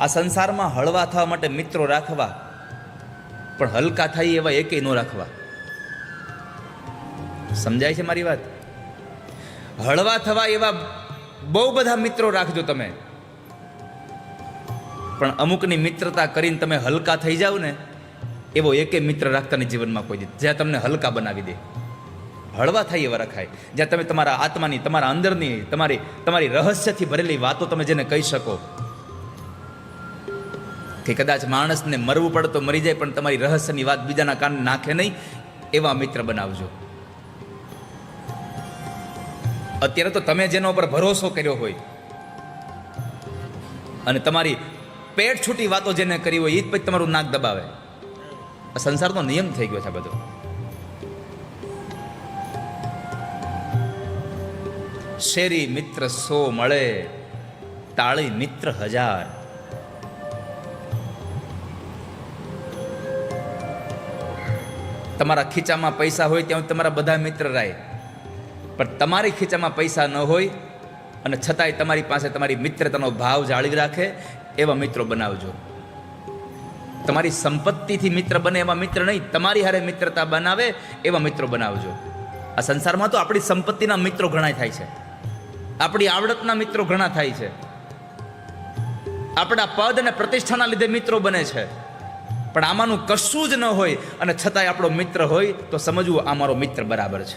આ સંસારમાં હળવા થવા માટે મિત્રો રાખવા. પણ હલકા થાય એવા એકેય ન રાખવા. સમજાય છે મારી વાત? હળવા થવા એવા બહુ બધા મિત્રો રાખજો તમે. પણ અમુકની મિત્રતા કરીને તમે હલકા થઈ જાવ ને, એવો એકે મિત્ર રાખતા નહીં જીવનમાં કોઈ દે જ્યાં તમને હલકા બનાવી દે. હળવા થાય એવા રખાય. જ્યાં તમે તમારા આત્માની, તમારા અંદરની, તમારી તમારી રહસ્યથી ભરેલી વાતો તમે જેને કહી શકો કે કદાચ માણસને મરવું પડે તો મરી જાય, પણ તમારી રહસ્યની વાત બીજાના કાન નાખે નહીં, એવા મિત્ર બનાવજો. અત્યારે તો તમે જેના ઉપર ભરોસો કર્યો હોય અને તમારી પેટ છૂટી વાતો જેને કરી હોય એ જ પછી તમારું નાક દબાવે. આ સંસારનો નિયમ થઈ ગયો છે બધો. શેરી મિત્ર સો મળે, તાળી મિત્ર હજાર. તમારા ખીચામાં પૈસા હોય ત્યાં તમારા બધા મિત્ર રહે. પણ તમારી ખીચામાં પૈસા ન હોય અને છતાંય તમારી પાસે તમારી મિત્રતાનો ભાવ જાળવી રાખે એવા મિત્રો બનાવજો. તમારી સંપત્તિથી મિત્ર બને એવા મિત્ર નહીં, તમારી હારે મિત્રતા બનાવે એવા મિત્રો બનાવજો. આ સંસારમાં તો આપણી સંપત્તિના મિત્રો ઘણા થાય છે. આપણી આવડતના મિત્રો ઘણા થાય છે. આપણા પદ અને પ્રતિષ્ઠાના લીધે મિત્રો બને છે. પણ આમાંનું કશું જ ન હોય અને છતાંય આપણો મિત્ર હોય તો સમજવું આ મારો મિત્ર બરાબર છે.